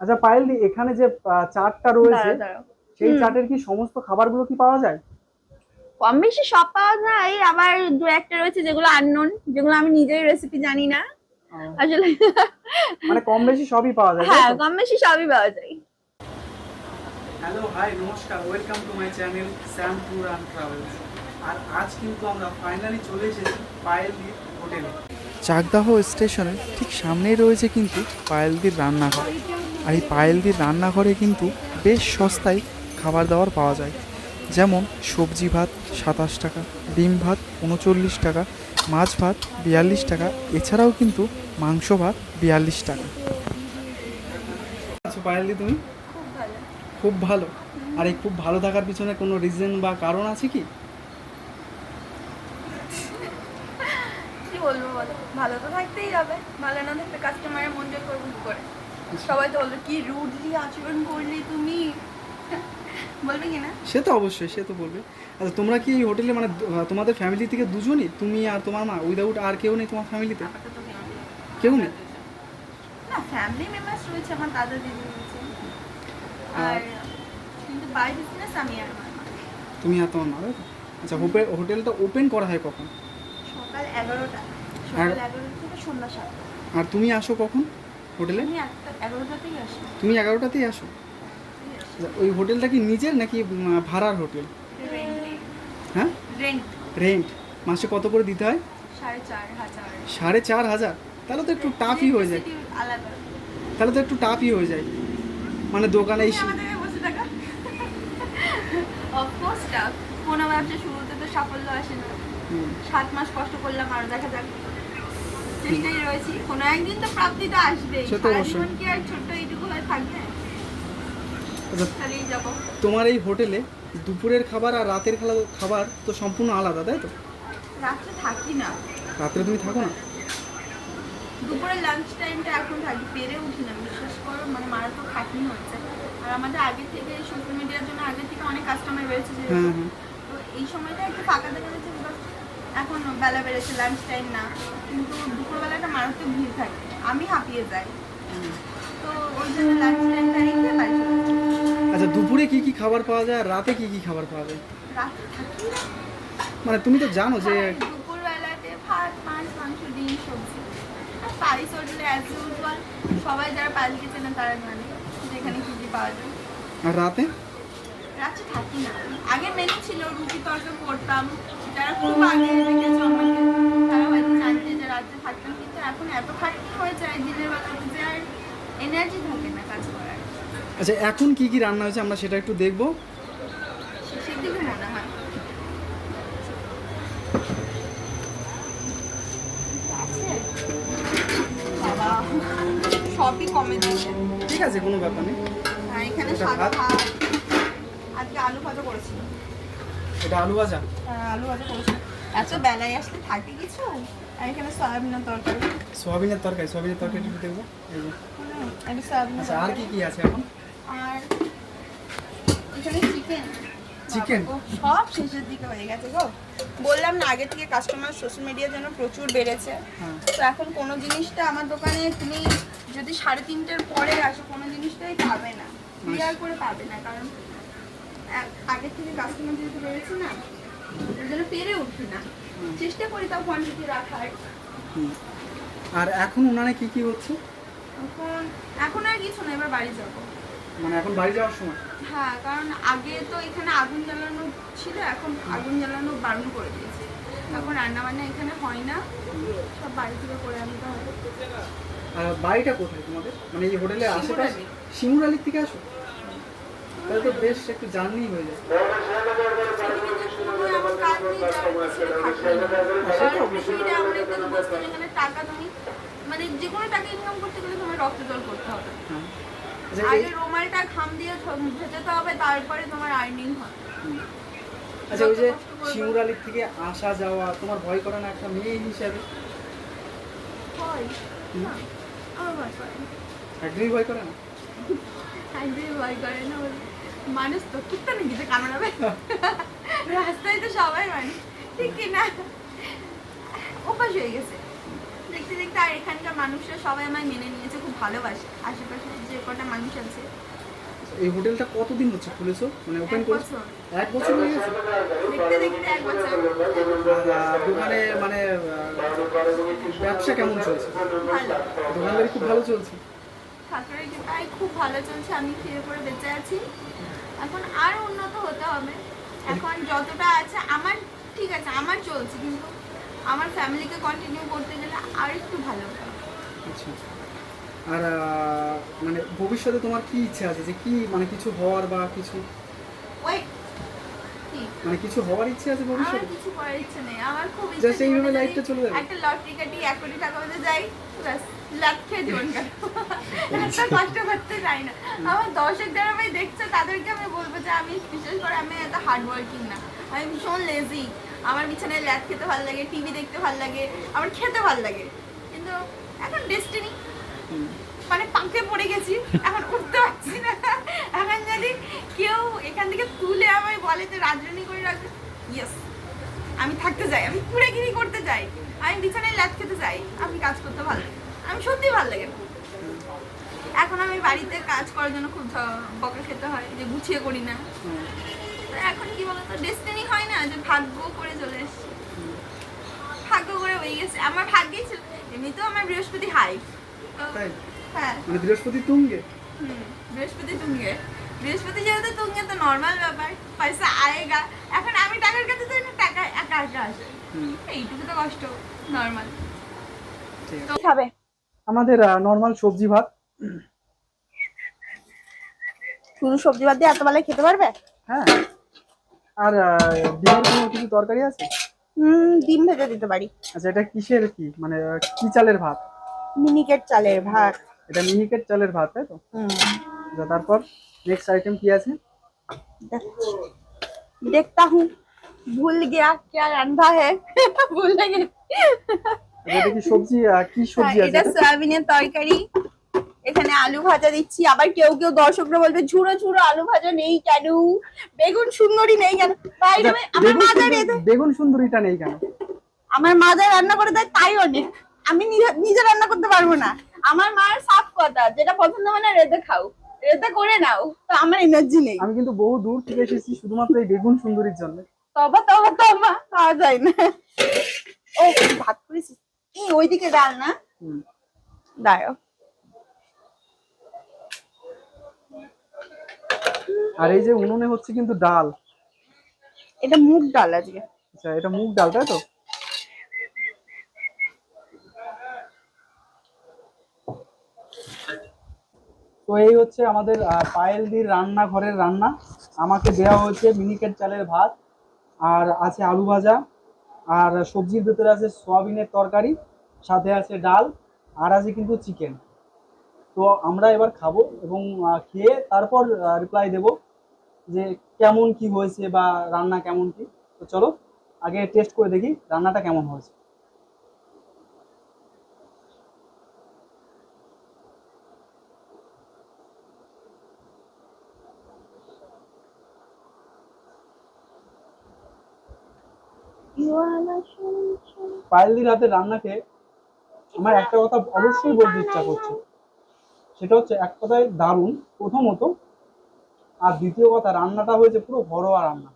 আচ্ছা পায়েলদি এখানে যে চাটটা রয়েছে। সেই। চাটের কি সমস্ত খাবারগুলো কি পাওয়া যায়? কম বেশি সব পাওয়া যায় আবার দু একটা রয়েছে যেগুলো আননোন যেগুলো আমি নিজেই রেসিপি জানি না। আসলে মানে কম বেশি সবই পাওয়া যায় হ্যাঁ কম বেশি সবই পাওয়া যায়। হ্যালো হাই নমস্কার welcome to my channel Sam tour and travels আর আজ কিন্তু আমরা ফাইনালি চলে এসেছি পায়েলদির হোটেলে। চাকদাহ স্টেশনের ঠিক সামনেই রয়েছে কিন্তু পায়েলদির রান্নাঘর। আর এই পায়েলদির রান্নাঘরে কিন্তু বেশ সস্তায় খাবার দাবার পাওয়া যায়। যেমন সবজি ভাত সাতাশ টাকা, ডিম ভাত উনচল্লিশ টাকা, মাছ ভাত বিয়াল্লিশ টাকা, এছাড়াও কিন্তু মাংস ভাত বিয়াল্লিশ টাকা। আচ্ছা পায়েলদি তুমি? খুব ভালো। আর এই খুব ভালো থাকার পিছনে কোনো রিজন বা কারণ আছে কি? ভালো তো থাকতেই হবে। ভালো না থাকলে কাস্টমারের মন জয় করব করে। সবাই তো বলবে কি রুডলি আচরণ করলে তুমি? বলবে কি না? সে তো অবশ্যই সে তো বলবে। আচ্ছা তোমরা কি হোটেলে মানে তোমাদের ফ্যামিলি থেকে দুজনই? তুমি আর তোমার মা? উইদাউট আর কেউ নেই তোমার ফ্যামিলিতে কেউ নেই? না ফ্যামিলি মেম্বার্স রয়েছে আমার দাদা দিদি রয়েছে। আর কিন্তু বাই বিজনেস আমি আর। তুমি আর তোমার মা আচ্ছা হোপে হোটেলটা ওপেন করা হয় কখন? সকাল এগারোটা। সকাল এগারোটা থেকে সন্ধ্যা সাতটা। আর তুমি আসো কখন? হোটেলে? তুমি এগারোটাতেই আসো। ওই হোটেলটা কি নিজের নাকি ভাড়ার হোটেল? হ্যাঁ? রেন্ট রেন্ট মাসে কত করে দিতে হয়? সাড়ে চার হাজার। তাহলে তো একটু টাফই হয়ে যায়। তাহলে তো একটু টাফই হয়ে যায়। মানে দোকানে কোনো ব্যবসা শুরুতে তো সাফল্য আসে না। সাত মাস কষ্ট করলাম আরও দেখা যাক। চেষ্টায় রয়েছি। কোনো একদিন তো প্রাপ্তিটা আসবে সে তো অবশ্যই। কি আর ছোট্ট এইটুকু হয়ে থাকবে? আচ্ছা তোমার এই হোটেলে দুপুরের খাবার আর রাতের খাবার তো সম্পূর্ণ আলাদা তাই তো? রাত্রে থাকি না। রাত্রে তুমি থাকো না? দুপুরে লাঞ্চ টাইমটা এখন থাকি। পেরে উঠি না বিশ্বাস করো মানে মারা তো খাটনি হচ্ছে। আর আমাদের আগে থেকে সোশ্যাল মিডিয়ার জন্য আগে থেকে অনেক কাস্টমার বেড়েছে হ্যাঁ হ্যাঁ। তো এই সময়টা একটু ফাঁকা দেখা যাচ্ছে এখন বেলা বেড়েছে লাঞ্চ টাইম না। কিন্তু দুপুরবেলাটা মারাত্মক ভিড় থাকে। আমি হাঁপিয়ে যাই। তো ওই জন্য লাঞ্চ টাইমটা রেখে বাড়ি আচ্ছা দুপুরে কি কি খাবার পাওয়া যায় আর রাতে কি কি খাবার পাওয়া যায়? রাতে থাকি না। মানে তুমি তো জানো যে আর দুপুরবেলাতে ভাত মাছ মাংস ডিম সবজি। আর পারিস হোটেলে অ্যাজ ইউজুয়াল সবাই যারা পালিকে চেনে তারা জানে যেখানে কী কী পাওয়া যায়। আর রাতে? রাত্রে থাকি না। আগে মেনু ছিল রুটি তরকা করতাম যারা খুব আগে দেখেছ আমাকে তারা হয়তো জানতে যে রাত্রে থাকতাম কিন্তু এখন এত খাটনি হয়ে যায় দিনের বেলাতে যে আর এনার্জি থাকে না কাজ করার। আচ্ছা এখন কি কি রান্না হয়েছে আমরা সেটা একটু দেখব। শেষের দিকে মনে হয়। বাবা, সবই কমে দিয়েছে। ঠিক আছে কোনো ব্যাপার নেই। আর এখানে সাদা ভাত? ভাত আজকে আলু ভাজা করেছিল এটা আলু ভাজা? হ্যাঁ, আলু ভাজা এত বেলায় আসলে থাকে কিছু আর এখানে সয়াবিনের তরকারি। সোয়াবিনের তরকারি সোয়াবিনের তরকারি একটু দেখব। আচ্ছা আর কি কি আছে এখন? আর এখানে চিকেন Chicken? সব শেষের দিকে হয়ে গেছে গো। বললাম না আগে থেকে কাস্টমার সোশ্যাল মিডিয়ার জন্য প্রচুর বেড়েছে। হ্যাঁ। তো এখন কোনো জিনিসটা আমার দোকানে তুমি যদি সাড়ে তিনটের পরে আসো কোনো জিনিসটাই পাবে না। ক্লিয়ার করে পাবে না কারণ আগের থেকে কাস্টমার যেহেতু রয়েছে না ওই জন্য পেরে উঠি না। চেষ্টা করি তাও কোয়ান্টিটি রাখার। আর এখন উনানে কি কি হচ্ছে? এখন এখন আর কিছু না এবার বাড়ি যাব। মানে এখন বাড়ি যাওয়ার সময়? হ্যাঁ কারণ আগে তো এখানে আগুন জ্বালানো ছিল এখন আগুন জ্বালানো বারণ করে দিয়েছে। এখন রান্না বান্না এখানে হয় না। সব বাড়ি থেকে করে আনতে হবে। আর বাড়িটা কোথায় তোমাদের? মানে এই হোটেলের আশেপাশে? শিমুরালি। শিমুরালির থেকে আসো? তাহলে তো বেশ একটু জার্নি হয়ে যায় মানে যে কোনো টাকা ইনকাম করতে গেলে তোমার রক্ত জল করতে হবে। হ্যাঁ। আচ্ছা আগে রোমালটা খাম দিয়ে ভেজাতে হবে তারপরে তোমার আর্নিং হয় আচ্ছা ওই যে শিমুরালির থেকে আসা যাওয়া তোমার ভয় করে না একটা মেয়ে হিসাবে? হয় না আমার ভয় করে একদমই ভয় করে না? একদমই ভয় করে না মানুষ তো কুত্তা নাকি যে কামড়াবে? রাস্তায় তো সবাই মানুষ। ঠিক কি না? অভ্যাস হয়ে গেছে। দেখতে দেখতে আর এখানকার মানুষরা সবাই আমায় মেনে নিয়েছে খুব ভালোবাসে। আশেপাশে যে কটা মানুষ আছে। এই হোটেলটা কতদিন হচ্ছে খুলেছো? মানে ওপেন করেছ? এক বছর হয়ে গেছে? দেখতে দেখতে এক বছর। দোকানে মানে ব্যবসা কেমন চলছে? দোকানদারি খুব ভালো চলছে? ঠাকুরের কৃপায় খুব ভালো চলছে। আমি খেয়ে পরে বেঁচে আছি। এখন আরও উন্নত হতে হবে। এখন যতটা আছে আমার ঠিক আছে আমার চলছে কিন্তু আমার ফ্যামিলিকে কন্টিনিউ করতে গেলে আর একটু ভালো আচ্ছা। আর মানে ভবিষ্যতে তোমার কি ইচ্ছা আছে? যে কি মানে কিছু হওয়ার বা কিছু? মানে কিছু হওয়ার ইচ্ছে আছে আমার ভবিষ্যতে? কিছু করার ইচ্ছে নেই। আমার খুব ইচ্ছে Just এইভাবে জীবনে life টা যদি চলে যাবে? একটা লটারি কাটি এক কোটি টাকা মধ্যে যাই ব্যাস লাখ খেয়ে জীবন কাটবো। কষ্ট করতে চাই না। আমার দর্শক যারা দেখছে, তাদেরকে আমি বলব যে আমি বিশেষ করে আমি এত হার্ড ওয়ার্কিং না। আমি ভীষণ লেজি আমার বিছানায় ল্যাদ খেতে ভালো লাগে টিভি দেখতে ভালো লাগে, আমার খেতে ভালো লাগে। কিন্তু এখন ডেস্টিনি মানে পাঙ্কে পড়ে গেছি, এখন উঠতে পারছি না। এখন যদি কেউ এখান থেকে তুলে আমায় বলে যে রাজধানী করে রাখবে ইয়েস আমি থাকতে চাই, আমি কুড়েগিরি করতে চাই। আমি বিছানায় ল্যাদ খেতে চাই, আমি কাজ করতে ভালো লাগে। আমি সত্যি ভালো লাগে না। এখন আমি বাড়িতে কাজ করার জন্য খুব বকা খেতে হয় যে গুছিয়ে করি না। এখন কি বলতো ডেস্টিনি হয় না যে ভাগ্য করে চলে এসেছি। ভাগ্য করে হয়ে গেছে। আমার ভাগ্যেই ছিল এমনিতেও আমার বৃহস্পতি হাই হ্যাঁ। মানে বৃহস্পতি তুঙ্গে? হুম, বৃহস্পতি তুঙ্গে। বৃহস্পতি যেহেতু তুঙ্গে তো নর্মাল ব্যাপার। পয়সা আয়েগা। এখন আমি টাকার কাছে যাই না টাকা একা একা আসে। হুম, এইটুকু তো কষ্ট নর্মাল ঠিক তো খাবে আমাদের নর্মাল সবজি ভাত। শুধু সবজি বাদ দিয়ে এত বেলায় খেতে পারবে হ্যাঁ আর আহ, ডিমের কোনো কিছু তরকারি আছে হুম ডিম ভেজে দিতে পারি আচ্ছা এটা কিসের কি মানে আহ, কি চালের ভাত মিনিকেট চালের ভাত এটা মিনিকেট চালের ভাত তাই তো হুম আচ্ছা, তারপর নেক্সট আইটেম কি আছে देखता हूँ भूल गया क्या रंधा है ভুল গেছি আচ্ছা, এটা কি সবজি আহ, কি সবজি হ্যাঁ, আছে এটা এটা? সয়াবিনের তরকারি এখানে আলু ভাজা দিচ্ছি। আবার কেউ কেউ দর্শকরা বলবে ঝুড়ো ঝুড়ো আলু ভাজা নেই কেন? বেগুন সুন্দরী নেই কেন? বাইরে আমার বেগুন সুন্দরীটা নেই কেন? আমার মা যা রান্না করে দেয় তাই অনেক আমি নিজে রান্না করতে পারব না। আমার মার সাফ কথা যেটা পছন্দ মানে রেঁধে খাও। রেঁধে করে নাও তো আমার এনার্জি নেই। আমি কিন্তু বহু দূর থেকে এসেছি শুধুমাত্র এই বেগুন সুন্দরীর জন্য। তবা তবা তবা খাওয়া যায় না। ও ভাত করেছিস? এই ওইদিকে ডাল না। দাঁড়াও। আর এই যে উনুনে হচ্ছে কিন্তু ডাল। এটা মুগ ডাল আজকে। আচ্ছা এটা মুগ ডাল তাই তো? তো এই হচ্ছে আমাদের পায়েলদির রান্নাঘরের রান্না। আমাকে দেওয়া হয়েছে মিনিকেট চালের ভাত আর আছে আলু ভাজা আর সবজির ভেতরে আছে সয়াবিনের তরকারি সাথে আছে ডাল আর আছে কিন্তু চিকেন। তো আমরা এবার খাব এবং খেয়ে তারপর রিপ্লাই দেব যে কেমন কি হয়েছে বা রান্না কেমন কি। তো চলো, আগে টেস্ট করে দেখি রান্নাটা কেমন হয়েছে। পায়েলদির হাতে রান্না খেয়ে আমার একটা কথা অবশ্যই বলতে ইচ্ছা করছে। সেটা হচ্ছে এক কথায় দারুণ। প্রথমত আর দ্বিতীয় কথা, রান্নাটা হয়েছে পুরো ঘরোয়া রান্না।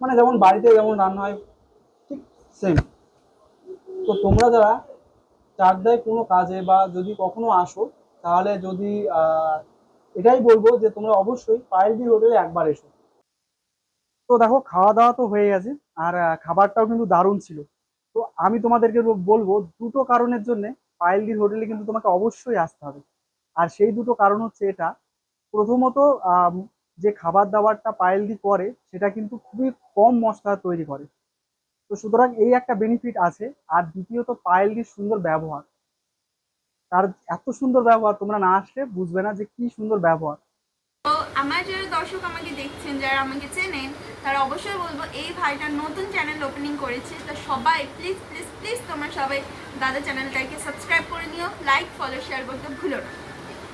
মানে যেমন বাড়িতে যেমন রান্না হয়, ঠিক সেম তো তোমরা যারা চাকদায় কোনো কাজে বা যদি কখনো আসো, তাহলে যদি এটাই বলব যে তোমরা অবশ্যই পায়েলদি হোটেলে একবার এসো। তো দেখো খাওয়া দাওয়া তো হয়ে গেছে, আর খাবারটাও কিন্তু দারুণ ছিল। তো আমি তোমাদেরকে বলব, দুটো কারণের জন্য পায়েলদির হোটেলে কিন্তু তোমাকে অবশ্যই আসতে হবে। আর সেই দুটো কারণ হচ্ছে এটা। প্রথমত যে খাবার দাবারটা পায়েলদি করে, সেটা কিন্তু খুবই কম মশলা তৈরি করে। তো সুতরাং এই একটা বেনিফিট আছে। আর দ্বিতীয়ত, পায়েলদির সুন্দর ব্যবহার। তার এত সুন্দর ব্যবহার, তোমরা না আসলে বুঝবে না যে কি সুন্দর ব্যবহার। আমার যারা দর্শক আমাকে দেখছেন, যারা আমাকে চেনেন, তারা অবশ্যই বলব, এই ভাইটা নতুন চ্যানেল ওপেনিং করেছে। তো সবাই প্লিজ প্লিজ প্লিজ তোমরা সবাই দাদা চ্যানেলটাকে সাবস্ক্রাইব করে নিও লাইক ফলো শেয়ার করতে ভুলো না।